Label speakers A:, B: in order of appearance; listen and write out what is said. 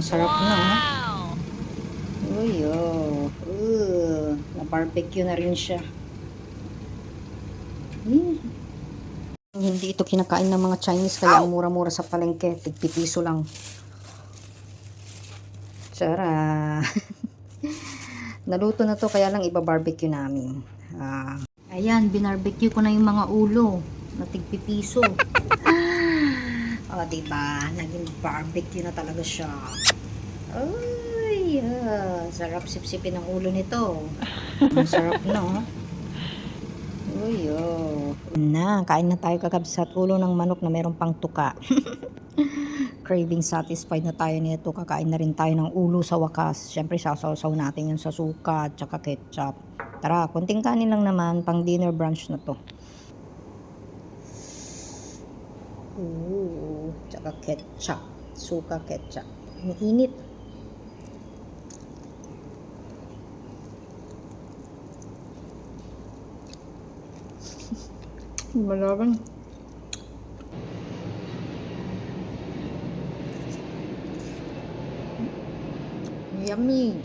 A: Ang sarap na, ha? Uy, oh. Uh, na-barbecue na rin siya. Hmm. Hindi ito kinakain ng mga Chinese kaya mura-mura sa palengke. Tigpipiso lang. Tsara. Naluto na to kaya lang iba-barbecue namin. Ah. Ayan, binarbecue ko na yung mga ulo na tigpipiso. o, oh, diba? Naging barbecue na talaga siya. Ay, ah, sarap sipsipin ang ulo nito. Ang sarap no? Uy, oh. Na, kain na tayo kakabsat ulo ng manok na meron pang tuka. Craving satisfied na tayo nito. Kakain na rin tayo ng ulo sa wakas. Siyempre, sasaw-saw natin yan sa suka at saka ketchup. Tara, konting kanin lang naman. Pang dinner brunch na to. Ooh, tsaka ketchup. Suka ketchup. Ang init. Malaban. Yummy.